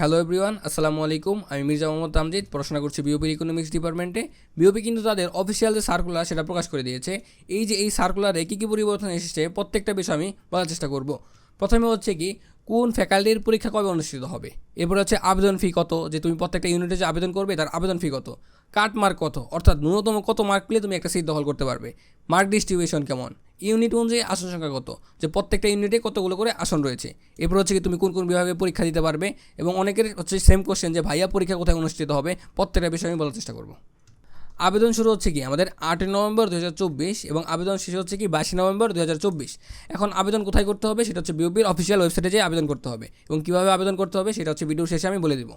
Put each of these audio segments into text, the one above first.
Hello everyone আসসালামু আলাইকুম আমি মির্জা মোহাম্মদ তামজিদ, পড়াশোনা করছি বিওপির ইকোনমিক্স ডিপার্টমেন্টে বিওপি কিন্তু তাদের অফিসিয়াল যে সার্কুলার সেটা প্রকাশ করে দিয়েছে। এই যে এই সার্কুলারে কী কী পরিবর্তন এসেছে, প্রত্যেকটা বিষয় আমি বলার চেষ্টা করব। প্রথমে হচ্ছে কি, কোন ফ্যাকাল্টির পরীক্ষা কবে অনুষ্ঠিত হবে? এরপর হচ্ছে আবেদন ফি কত? যে তুমি প্রত্যেকটা ইউনিটে যে আবেদন করবে, তার আবেদন ফি কত? কাট মার্ক কত? অর্থাৎ ন্যূনতম কত মার্ক পেলে তুমি একটা সিট দখল করতে পারবে। মার্ক ডিস্ট্রিবিউশন কেমন? ইউনিট অনুযায়ী আসন সংখ্যা কত? যে প্রত্যেকটা ইউনিটে কতগুলো করে আসন রয়েছে? এরপর হচ্ছে কি তুমি কোন কোন বিভাগে পরীক্ষা দিতে পারবে এবং অনেকের হচ্ছে সেম কোশ্চেন যে, ভাইয়া, পরীক্ষা কোথায় অনুষ্ঠিত হবে? প্রত্যেকটা বিষয়ে আমি বলার চেষ্টা করব। আবেদন শুরু হচ্ছে কি? আমাদের আটই নভেম্বর দুই হাজার চব্বিশ এবং আবেদন শেষ হচ্ছে কি বাইশে নভেম্বর দুই হাজার চব্বিশ। এখন আবেদন কোথায় করতে হবে সেটা হচ্ছে বিওপির অফিসিয়াল ওয়েবসাইটে যেয়ে আবেদন করতে হবে এবং কীভাবে আবেদন করতে হবে সেটা হচ্ছে ভিডিও শেষে আমি বলে দেবো।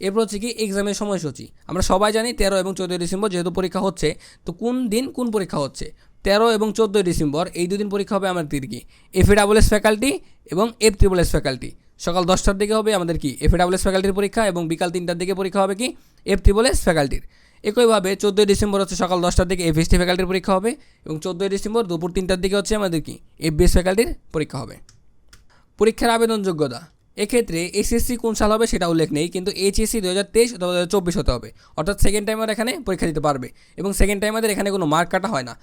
এরপর হচ্ছে কি এক্সামের সময়সূচি। আমরা সবাই জানি তেরো এবং চোদ্দোই ডিসেম্বর যেহেতু পরীক্ষা হচ্ছে, তো কোন দিন কোন পরীক্ষা হচ্ছে? তেরো এবং চোদ্দোই ডিসেম্বর, এই দুদিন পরীক্ষা হবে আমাদের কি F A double S faculty এবং এফ ট্রিপল এস ফ্যাকাল্টি সকাল দশটার দিকে হবে আমাদের কি? এফএ ডাবল এস ফ্যাকাল্টির পরীক্ষা এবং বিকাল তিনটার দিকে পরীক্ষা হবে কি? এফ ট্রিপল এস ফ্যাকাল্টির একইভাবে চোদ্দোই ডিসেম্বর হচ্ছে সকাল দশটার দিকে এফএসটি ফ্যাকাল্টির পরীক্ষা হবে এবং চোদ্দোই ডিসেম্বর দুপুর তিনটার দিকে হচ্ছে আমাদের কি? এফবিএস ফ্যাকাল্টির পরীক্ষা হবে। পরীক্ষার আবেদন যোগ্যতা এক্ষেত্রে এসএসসি কোন সাল হবে সেটা উল্লেখ নেই, কিন্তু এইচএসসি দু হাজার তেইশ অথবা দু হাজার চব্বিশ হতে হবে। অর্থাৎ সেকেন্ড টাইমার এখানে পরীক্ষা দিতে পারবে এবং সেকেন্ড টাইমারদের এখানে কোনো মার্ক কাটা হয় না।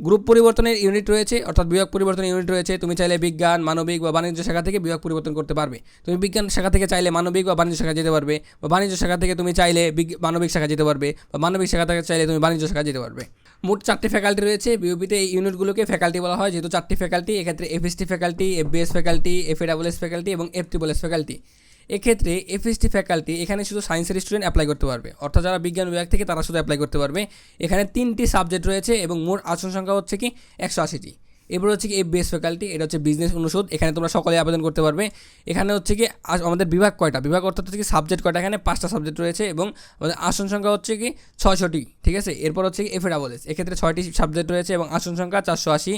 গ্রুপ পরিবর্তনের ইউনিট রয়েছে, অর্থাৎ বিভাগ পরিবর্তনের ইউনিট রয়েছে। তুমি চাইলে বিজ্ঞান, মানবিক বা বাণিজ্য শাখা থেকে বিভাগ পরিবর্তন করতে পারবে। তুমি বিজ্ঞান শাখা থেকে চাইলে মানবিক বা বাণিজ্য শাখা যেতে পারবে, বা বাণিজ্য শাখা থেকে তুমি চাইলে মানবিক শাখা যেতে পারবে, বা মানবিক শাখা থেকে চাইলে তুমি বাণিজ্য শাখা যেতে পারবে। মোট চারটি ফ্যাকাল্টি রয়েছে। বিওপিতে এই ইউনিটগুলোকে ফ্যাকাল্টি বলা হয়, যেহেতু চারটি ফ্যাকাল্টি, এক্ষেত্রে FST faculty, FBS faculty F A double S faculty এবং এফ ট্রিপল এস ফ্যাকাল্টি। এক্ষেত্রে এফএসটি ফ্যাকাল্টি এখানে শুধু সায়েন্সের স্টুডেন্ট অ্যাপ্লাই করতে পারবে। অর্থাৎ যারা বিজ্ঞান বিভাগ থেকে তারা শুধু অ্যাপ্লাই করতে পারবে। এখানে তিনটি সাবজেক্ট রয়েছে এবং মোট আসন সংখ্যা হচ্ছে কি একশো আশিটি। এরপর হচ্ছে কি এফ বিএস ফ্যাকাল্টি এটা হচ্ছে বিজনেস অনুষদ, এখানে তোমরা সকলে আবেদন করতে পারবে। এখানে হচ্ছে কি আমাদের বিভাগ কয়টা? বিভাগ অর্থাৎ হচ্ছে কি সাবজেক্ট কয়টা? এখানে পাঁচটা সাবজেক্ট রয়েছে এবং আমাদের আসন সংখ্যা হচ্ছে কি ছয়শটি, ঠিক আছে? এরপর হচ্ছে কি এফ এ ডাবল এস এক্ষেত্রে ছয়টি সাবজেক্ট রয়েছে এবং আসন সংখ্যা চারশো আশি।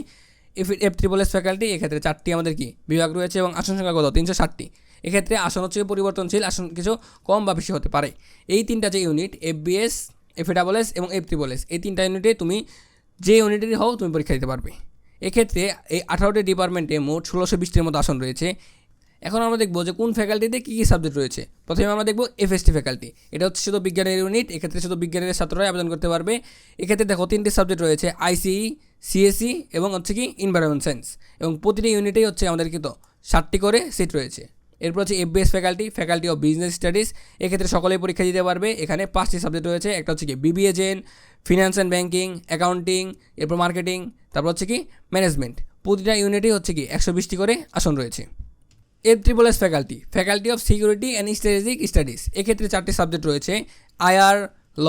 F F triple S faculty এক্ষেত্রে চারটি আমাদের কি বিভাগ রয়েছে এবং আসন সংখ্যা কত? তিনশো ষাটটি। এক্ষেত্রে আসন হচ্ছে পরিবর্তনশীল, আসন কিছু কম বা বেশি হতে পারে। এই তিনটা যে unit F BS F double S এবং এফ ট্রিপল এস এই তিনটা ইউনিটে তুমি যে ইউনিটেরই হও তুমি পরীক্ষা দিতে পারবে। এক্ষেত্রে এই আঠারোটি ডিপার্টমেন্টে মোট ষোলোশো বিশটির মতো আসন রয়েছে। এখন আমরা দেখব যে কোন ফ্যাকাল্টিতে কী কী সাবজেক্ট রয়েছে। প্রথমে আমরা দেখব এফএসটি ফ্যাকাল্টি এটা হচ্ছে শুধু বিজ্ঞানের ইউনিট এক্ষেত্রে শুধু বিজ্ঞানের ছাত্ররাই আবেদন করতে পারবে। এক্ষেত্রে দেখো তিনটি সাবজেক্ট রয়েছে আইসিই সিএসসি এবং হচ্ছে কি এনভায়রনমেন্ট সায়েন্স এবং প্রতিটি ইউনিটেই হচ্ছে আমাদের কিন্তু ষাটটি করে সিট রয়েছে। এরপর হচ্ছে FBS faculty faculty of business studies এক্ষেত্রে সকলেই পরীক্ষা দিতে পারবে। এখানে পাঁচটি সাবজেক্ট রয়েছে, একটা হচ্ছে কি বিবিএ জেন ফিনান্স অ্যান্ড ব্যাঙ্কিং অ্যাকাউন্টিং এরপর মার্কেটিং তারপর হচ্ছে কি ম্যানেজমেন্ট প্রতিটা ইউনিটেই হচ্ছে কি একশো বিশটি করে আসন রয়েছে। F triple S faculty faculty of security and strategic studies এক্ষেত্রে চারটি সাবজেক্ট রয়েছে IR law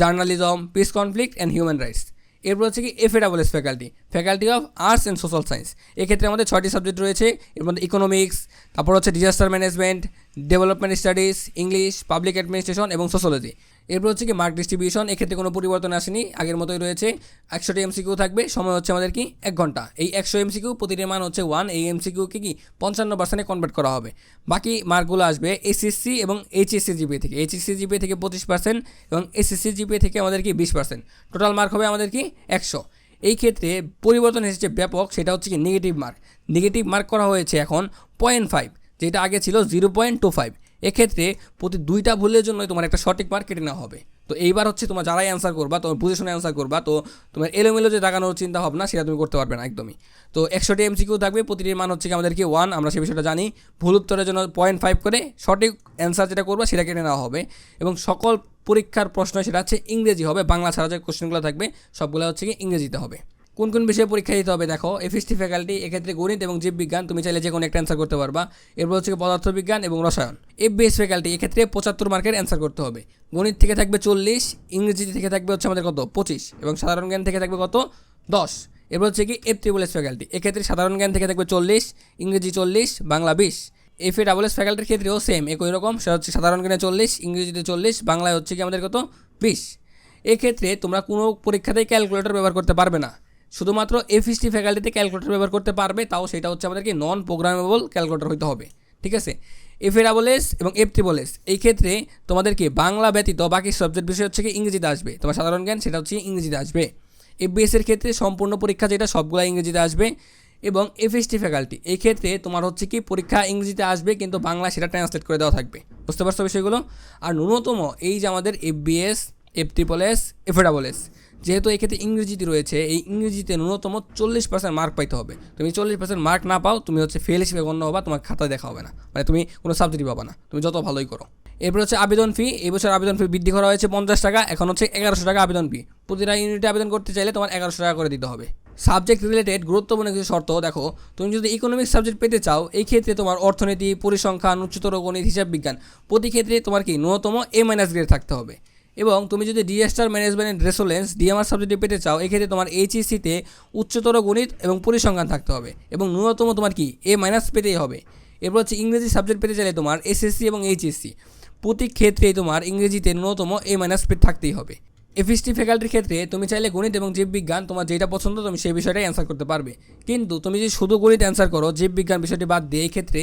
journalism peace conflict and human rights এরপর হচ্ছে কি F A double S faculty faculty of arts and social science এক্ষেত্রে আমাদের ছয়টি সাবজেক্ট রয়েছে, এর মধ্যে ইকোনমিক্স তারপর হচ্ছে disaster management development studies English public administration এবং সোশ্যোলজি এরপর হচ্ছে কি মার্ক ডিস্ট্রিবিউশন এক্ষেত্রে কোনো পরিবর্তন আসেনি, আগের মতোই রয়েছে। একশোটি এমসিকিউ থাকবে, সময় হচ্ছে আমাদের কি এক ঘণ্টা। এই একশো এমসিকিউ প্রতিটির মান হচ্ছে ওয়ান এই এমসিকিউকে কি পঞ্চান্ন পার্সেন্টে কনভার্ট করা হবে। বাকি মার্কগুলো আসবে এসএসসি এবং এইচএসসি জিপি থেকে। এইচএসসি জিপি থেকে পঁচিশ পার্সেন্ট এবং এসএসসি জিপি থেকে আমাদের কি বিশ পার্সেন্ট টোটাল মার্ক হবে আমাদের কি একশো। এই ক্ষেত্রে পরিবর্তন এসেছে ব্যাপক, সেটা হচ্ছে কি নেগেটিভ মার্ক নেগেটিভ মার্ক করা হয়েছে এখন পয়েন্ট ফাইভ যেটা আগে ছিল জিরো পয়েন্ট টু ফাইভ এক্ষেত্রে প্রতি দুইটা ভুলের জন্যই তোমার একটা সঠিক মার্ক কেটে নেওয়া হবে। তো এইবার হচ্ছে তোমার যারাই অ্যান্সার করবা, তোমার বুঝে শুনে অ্যান্সার করবা, তো তোমার এলোমেলো যে দাগানোর চিন্তা ভাবনা, সেটা তুমি করতে পারবে না একদমই। তো একশোটি এমসিকিউ থাকবে, প্রতিটির মান হচ্ছে কি আমাদেরকে ওয়ান আমরা সেই বিষয়টা জানি। ভুল উত্তরের জন্য পয়েন্ট ফাইভ করে সঠিক অ্যান্সার যেটা করবা, সেটা কেটে নেওয়া হবে। এবং সকল পরীক্ষার প্রশ্ন সেটা হচ্ছে ইংরেজি হবে, বাংলা ছাড়া যে কোশ্চেনগুলো থাকবে, সবগুলো হচ্ছে কি ইংরেজিতে হবে। কোন কোন বিষয়ে পরীক্ষা দিতে হবে দেখো এফএসটি ফ্যাকাল্টি এক্ষেত্রে গণিত এবং জীববিজ্ঞান, তুমি চাইলে যে কোনো একটা অ্যান্সার করতে পারবা। এরপর হচ্ছে পদার্থবিজ্ঞান এবং রসায়ন। এফবিএস ফ্যাকাল্টি এক্ষেত্রে পঁচাত্তর মার্কের অ্যান্সার করতে হবে। গণিত থেকে থাকবে চল্লিশ, ইংরেজি থেকে থাকবে হচ্ছে আমাদের কত? পঁচিশ। এবং সাধারণ জ্ঞান থেকে থাকবে কত? দশ। এরপর হচ্ছে কি এফ ট্রিবল এস ফ্যাকাল্টি এক্ষেত্রে সাধারণ জ্ঞান থেকে থাকবে চল্লিশ, ইংরেজি চল্লিশ, বাংলা বিশ। এফ এ ডাবল এস ফ্যাকাল্টির ক্ষেত্রেও সেম একই রকম। সেটা হচ্ছে সাধারণ জ্ঞানে চল্লিশ, ইংরেজিতে চল্লিশ, বাংলায় হচ্ছে কি আমাদের কত? বিশ। এক্ষেত্রে তোমরা কোনো পরীক্ষাতেই ক্যালকুলেটর ব্যবহার করতে পারবে না। শুধুমাত্র এফিসটি ফ্যাকাল্টিতে ক্যালকুলেটর ব্যবহার করতে পারবে, তাও সেটা হচ্ছে আমাদেরকে নন প্রোগ্রামেবল ক্যালকুলেটর হইতে হবে, ঠিক আছে? এফ এ ডাবল এস এবং এফ ট্রিবল এস এই ক্ষেত্রে তোমাদেরকে বাংলা ব্যতীত বাকি সাবজেক্ট বিষয় হচ্ছে কি ইংরেজিতে আসবে, তোমার সাধারণ জ্ঞান সেটা হচ্ছে ইংরেজিতে আসবে। এফবিএস এর ক্ষেত্রে সম্পূর্ণ পরীক্ষা যেটা সবগুলো ইংরেজিতে আসবে এবং এফএসটি ফ্যাকাল্টি এই ক্ষেত্রে তোমার হচ্ছে কি পরীক্ষা ইংরেজিতে আসবে কিন্তু বাংলা সেটা ট্রান্সলেট করে দেওয়া থাকবে, বুঝতে পারছ বিষয়গুলো? আর ন্যূনতম এই যে আমাদের FBS F triple S F A double S যেহেতু এক্ষেত্রে ইংরেজিতে রয়েছে, এই ইংরেজিতে ন্যূনতম চল্লিশ পার্সেন্ট মার্ক পাইতে হবে। তুমি চল্লিশ পার্সেন্ট মার্ক না পাও, তুমি হচ্ছে ফেল হিসেবে গণ্য হবা, তোমার খাতায় দেখা হবে না। মানে তুমি কোনো সাবজেক্টই পাবা না। তুমি যত ভালোই করো। এরপর হচ্ছে আবেদন ফি এই বছর আবেদন ফি বৃদ্ধি করা হয়েছে পঞ্চাশ টাকা, এখন হচ্ছে এগারোশো টাকা আবেদন ফি প্রতিটা ইউনিটে আবেদন করতে চাইলে তোমার এগারোশো টাকা করে দিতে হবে। সাবজেক্ট রিলেটেড গুরুত্বপূর্ণ কিছু শর্ত, দেখো, তুমি যদি ইকোনমিক সাবজেক্ট পেতে চাও, এই ক্ষেত্রে তোমার অর্থনীতি, পরিসংখ্যান, উচ্চতর গণিত, হিসাব বিজ্ঞান, প্রতি ক্ষেত্রে তোমার কি ন্যূনতম এ মাইনাস গ্রেড থাকতে হবে। এবং তুমি যদি disaster management and resilience DMR সাবজেক্টে পেতে চাও, এক্ষেত্রে তোমার এইচএসসিতে উচ্চতর গণিত এবং পরিসংখ্যান থাকতে হবে এবং ন্যূনতম তোমার কি? এ মাইনাস পেতেই হবে। এরপর হচ্ছে ইংরেজি সাবজেক্ট পেতে চাইলে তোমার এসএসসি এবং এইচএসসি প্রতি ক্ষেত্রেই তোমার ইংরেজিতে ন্যূনতম এ মাইনাস পেতে থাকতেই হবে। এফএসটি ফ্যাকাল্টির ক্ষেত্রে তুমি চাইলে গণিত এবং জীববিজ্ঞান তোমার যেটা পছন্দ তুমি সেই বিষয়টাই অ্যান্সার করতে পারবে। কিন্তু তুমি যদি শুধু গণিত অ্যান্সার করো, জীববিজ্ঞান বিষয়টি বাদ দিয়ে এই ক্ষেত্রে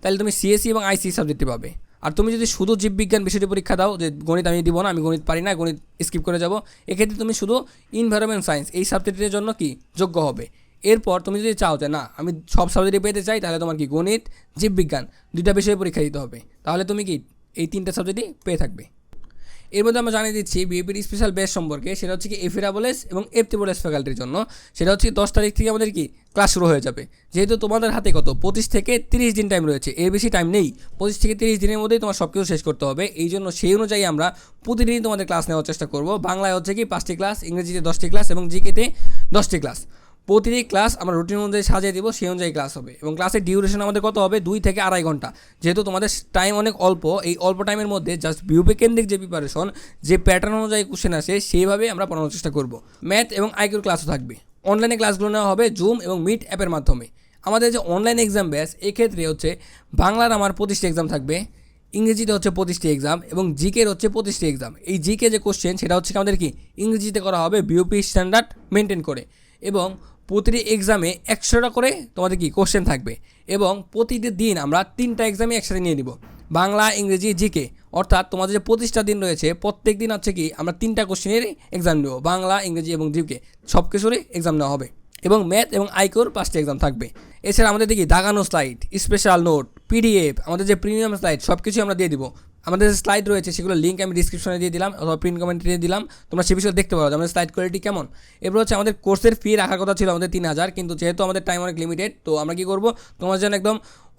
তাহলে তুমি সিএসসি এবং আইসি সাবজেক্টটি পাবে। আর তুমি যদি শুধু জীববিজ্ঞান বিষয়টি পরীক্ষা দাও, যে গণিত আমি দিব না, আমি গণিত পারি না, গণিত স্কিপ করে যাব, এক্ষেত্রে তুমি শুধু ইনভায়রনমেন্ট সায়েন্স এই সাবজেক্টের জন্য কি যোগ্য হবে? এরপর তুমি যদি চাও যে না, আমি সব সাবজেক্টই পেতে চাই, তাহলে তোমার কি গণিত, জীববিজ্ঞান, দুইটা বিষয়ে পরীক্ষা দিতে হবে। তাহলে তুমি কি এই তিনটা সাবজেক্টই পেয়ে থাকবে? এর মধ্যে আমরা জানিয়ে দিচ্ছি বিএপির স্পেশাল ব্যাচ সম্পর্কে, সেটা হচ্ছে কি এফিরাবলেস এবং এফটিবোলেস ফ্যাকাল্টির জন্য। সেটা হচ্ছে দশ তারিখ থেকে আমাদের কি ক্লাস শুরু হয়ে যাবে। যেহেতু তোমাদের হাতে কত? পঁচিশ থেকে তিরিশ দিন টাইম রয়েছে। এর বেশি টাইম নেই। পঁচিশ থেকে তিরিশ দিনের মধ্যেই তোমার সব কিছু শেষ করতে হবে। এই জন্য সেই অনুযায়ী আমরা প্রতিদিনই তোমাদের ক্লাস নেওয়ার চেষ্টা করব। বাংলায় হচ্ছে কি পাঁচটি ক্লাস ইংরেজিতে দশটি ক্লাস এবং জিকেতে দশটি ক্লাস প্রতিটি ক্লাস আমরা রুটিন অনুযায়ী সাজিয়ে দিব, সেই অনুযায়ী ক্লাস হবে। এবং ক্লাসের ডিউরেশন আমাদের কত হবে? দুই থেকে আড়াই ঘণ্টা। যেহেতু তোমাদের টাইম অনেক অল্প, এই অল্প টাইমের মধ্যে জাস্ট বিউপি কেন্দ্রিক যে প্রিপারেশন যে প্যাটার্ন অনুযায়ী কোশ্চেন আসে, সেইভাবে আমরা পড়ানোর চেষ্টা করব। ম্যাথ এবং আইকিউর ক্লাসও থাকবে। অনলাইনে ক্লাসগুলো নেওয়া হবে জুম এবং মিট অ্যাপের মাধ্যমে। আমাদের যে অনলাইন এক্সাম ব্যাস এক্ষেত্রে হচ্ছে বাংলার আমার পঁচিশটি এক্সাম থাকবে, ইংরেজিতে হচ্ছে পঁচিশটি এক্সাম এবং জিকের হচ্ছে পঁচিশটি এক্সাম এই জিকে যে কোশ্চেন সেটা হচ্ছে আমাদের কি? ইংরেজিতে করা হবে বিউপি স্ট্যান্ডার্ড মেনটেন করে। এবং প্রতিটি এক্সামে একশোটা করে তোমাদের কি কোশ্চেন থাকবে এবং প্রতিটি দিন আমরা তিনটা এক্সামে একসাথে নিয়ে নিব। বাংলা, ইংরেজি জিকে অর্থাৎ তোমাদের যে পঁচিশটা দিন রয়েছে, প্রত্যেক দিন হচ্ছে কি আমরা তিনটা কোশ্চেনের এক্সাম নেব, বাংলা, ইংরেজি এবং জিকে সব কিছুরই এক্সাম নেওয়া হবে এবং ম্যাথ এবং আইকোর পাঁচটি এক্সাম থাকবে। এছাড়া আমাদের দেখি দাগানো স্লাইড স্পেশাল নোট পিডিএফ আমাদের যে প্রিমিয়াম স্লাইড সব কিছুই আমরা দিয়ে দিব। আমাদের যে স্লাইড রয়েছে, সেগুলো লিঙ্ক আমি ডিসক্রিপশনে দিয়ে দিলাম অথবা প্রিন্ট কমেন্টে দিয়ে দিলাম। তোমরা সে বিষয়ে দেখতে পারো আমাদের স্লাইড কোয়ালিটি কেমন। এরপর হচ্ছে আমাদের কোর্সের ফি রাখার কথা ছিল আমাদের তিন হাজার, কিন্তু যেহেতু আমাদের টাইম অনেক লিমিটেড তো আমরা কী করব? তোমার জন্য একদম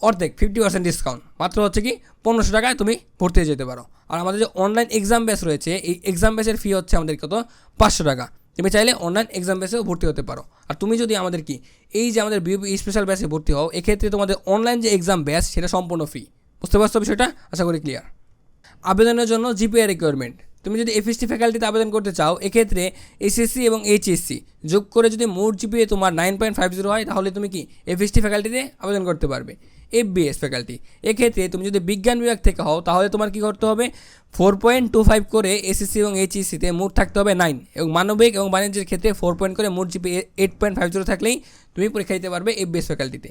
অর্ধেক ফিফটি পার্সেন্ট ডিসকাউন্ট মাত্র হচ্ছে কি, পনেরোশো টাকায় তুমি ভর্তি হয়ে যেতে পারো। আর আমাদের যে অনলাইন এক্সাম বেস রয়েছে, এই এক্সাম বেসের ফি হচ্ছে আমাদের কত? পাঁচশো টাকা। তুমি চাইলে অনলাইন এক্সাম বেসেও ভর্তি হতে পারো। আর তুমি যদি আমাদের কি, এই যে আমাদের বিউপি স্পেশাল ব্যাচে ভর্তি হও, এক্ষেত্রে তোমাদের অনলাইন যে এক্সাম ব্যাচ সেটা সম্পূর্ণ ফ্রি বুঝতে পারছ বিষয়টা? আশা করি ক্লিয়ার আবেদনের জন্য জিপিআই রিকোয়ারমেন্ট তুমি যদি এফএসটি ফ্যাকাল্টিতে আবেদন করতে চাও, এক্ষেত্রে এসএসসি এবং এইচএসসি যোগ করে যদি মোট জিপিএ তোমার নাইন পয়েন্ট ফাইভ জিরো হয়, তাহলে তুমি কি এফএসটি ফ্যাকাল্টিতে আবেদন করতে পারবে? এফবিএস ফ্যাকাল্টি এক্ষেত্রে তুমি যদি বিজ্ঞান বিভাগ থেকে হও, তাহলে তোমার কি করতে হবে? ফোর পয়েন্ট টু ফাইভ করে এসএসসি এবং এইচএসসিতে মোট থাকতে হবে নাইন এবং মানবিক এবং বাণিজ্যের ক্ষেত্রে ফোর পয়েন্ট করে মোট GP eight point five zero থাকলেই তুমি পরীক্ষা দিতে পারবে এফবিএস ফ্যাকাল্টিতে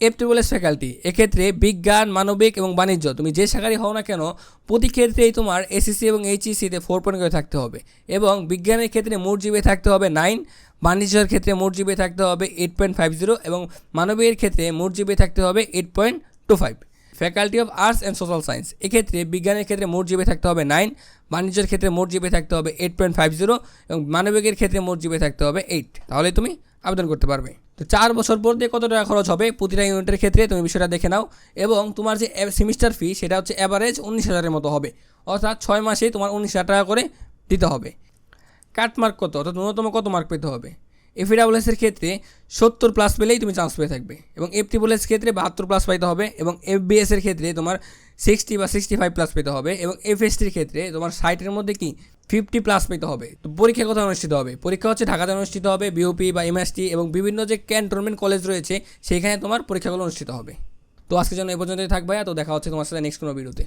এফ ট্রিবলেস ফ্যাকাল্টি এক্ষেত্রে বিজ্ঞান, মানবিক এবং বাণিজ্য, তুমি যে শাখারই হও না কেন, প্রতি ক্ষেত্রেই তোমার এসএসসি এবং এইচইসিতে ফোর পয়েন্ট করে থাকতে হবে। এবং বিজ্ঞানের ক্ষেত্রে মোট জিবে থাকতে হবে নাইন বাণিজ্যের ক্ষেত্রে মোট জিবে থাকতে হবে এইট পয়েন্ট ফাইভ জিরো এবং মানবিকের ক্ষেত্রে মোট জিবে থাকতে হবে eight point two five faculty of arts and social science এক্ষেত্রে বিজ্ঞানের ক্ষেত্রে মোট জিবে থাকতে হবে নাইন বাণিজ্যের ক্ষেত্রে মোট জিবে থাকতে হবে এইট পয়েন্ট ফাইভ জিরো এবং মানবিকের ক্ষেত্রে মোট জিবে থাকতে হবে এইট তাহলে তুমি আবেদন করতে পারবে। তো চার বছর দিয়ে কত টাকা খরচ হবে প্রতিটা ইউনিটের ক্ষেত্রে তুমি বিষয়টা দেখে নাও। এবং তোমার যে সেমিস্টার ফি সেটা হচ্ছে অ্যাভারেজ উনিশ হাজারের মতো হবে। অর্থাৎ ছয় মাসে তোমার উনিশ হাজার টাকা করে দিতে হবে। কাট মার্ক কত? অর্থাৎ ন্যূনতম কত মার্ক পেতে হবে? এফিডাবলেসের ক্ষেত্রে সত্তর প্লাস পেলেই তুমি চান্স পেয়ে থাকবে এবং এফ টিবলেস ক্ষেত্রে বাহাত্তর প্লাস পাইতে হবে এবং এফ বিএসের ক্ষেত্রে তোমার সিক্সটি বা সিক্সটি ফাইভ প্লাস পেতে হবে এবং এফএসটির ক্ষেত্রে তোমার সাইটের মধ্যে কি ফিফটি প্লাস পেতে হবে। তো পরীক্ষা কোথায় অনুষ্ঠিত হবে। পরীক্ষা হচ্ছে ঢাকাতে অনুষ্ঠিত হবে বিওপি বা এমএসটি এবং বিভিন্ন যে ক্যান্টনমেন্ট কলেজ রয়েছে, সেখানে তোমার পরীক্ষাগুলো অনুষ্ঠিত হবে। তো আজকের জন্য এ পর্যন্তই থাকবে তো দেখা হচ্ছে তোমার সাথে নেক্সট কোনো ভিডিওতে